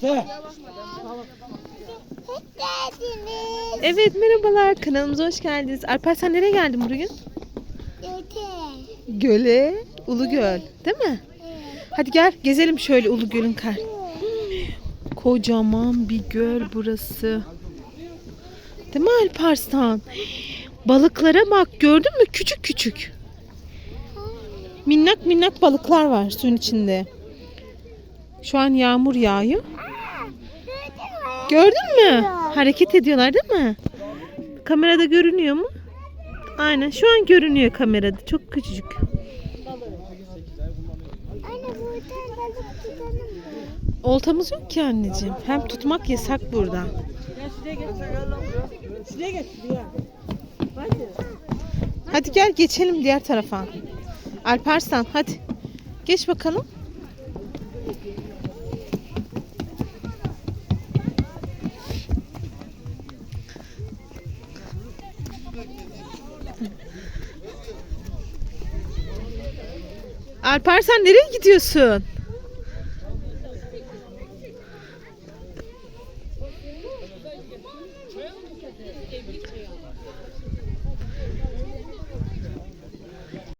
Geldiniz. Evet merhabalar kanalımıza hoş geldiniz. Alper sen nereye geldin bugün? Öte. Göle, Ulugöl değil mi? Hadi gel gezelim şöyle Ulugöl'ün kar. Kocaman bir göl burası. Değil mi Alparslan? Balıklara bak gördün mü küçük küçük. Minnak minnak balıklar var suyun içinde. Şu an yağmur yağıyor. Gördün mü? Hareket ediyorlar değil mi? Kamerada görünüyor mu? Aynen şu an görünüyor kamerada. Çok küçücük. Oltamız yok ki anneciğim. Hem tutmak yasak burada. Hadi gel geçelim diğer tarafa. Alparslan hadi. Geç bakalım. Alparslan nereye gidiyorsun?